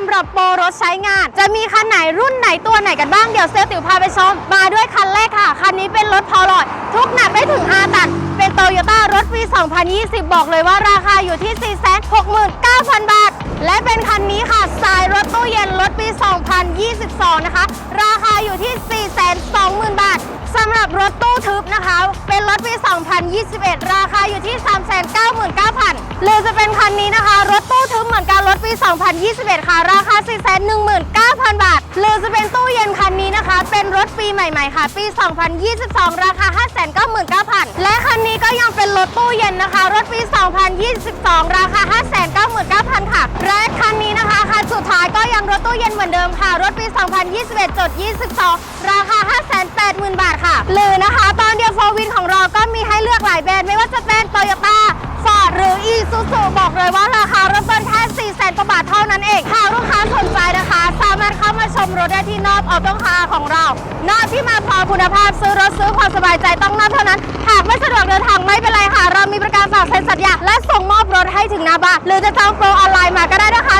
ำหรับโปรรถใช้งาน จะมีคันไหนรุ่นไหนตัวไหนกันบ้างเดี๋ยวเซลลติ๋วพาไปชมมาด้วยคันแรกค่ะ คันนี้เป็นรถพอลอยทุกหนักได้ถึง5ตันเป็นโตโยต้ารถปี 2020 บอกเลยว่าราคาอยู่ที่ 469,000 บาท และเป็นคันนี้ค่ะ สายรถตู้เย็นรถปี 2022 นะคะ ราคาอยู่ที่ 420,000 บาทสำหรับรถตู้้ทึบนะคะ เป็นรถปี 2021 ราคาอยู่ที่ 399,000หรือจะเป็นคันนี้นะคะ รถตู้ทึบเหมือนกันรถปี 2021 ค่ะ ราคา 419,000 บาท หรือจะเป็นตู้เย็นคันนี้นะคะ เป็นรถปีใหม่ ๆ ค่ะ ปี 2022 ราคา 599,000 และคันนี้ก็ยังเป็นรถตู้เย็นนะคะ รถปี 2022 ราคา 599,000 ค่ะ และคันนี้นะคะคันสุดท้ายก็ยังรถตู้เย็นเหมือนเดิมค่ะ รถปี 2021จด22 ราคา 580,000 บาทค่ะ หรือนะคะ ซูซูบอกเลยว่าราคาเริ่มต้นแค่4แสนกว่าบาทเท่านั้นเองหากลูกค้าสนใจนะคะ สามารถเข้ามาชมรถได้ที่นอบออโต้คาร์ของเรา นอบที่มาพร้อมคุณภาพซื้อรถซื้อความสบายใจต้องนอบเท่านั้น หากไม่สะดวกเดินทางไม่เป็นไรค่ะ เรามีบริการฝากเซ็นสัญญาและส่งมอบรถให้ถึงหน้าบ้านหรือจะจองโปรออนไลน์มาก็ได้นะคะ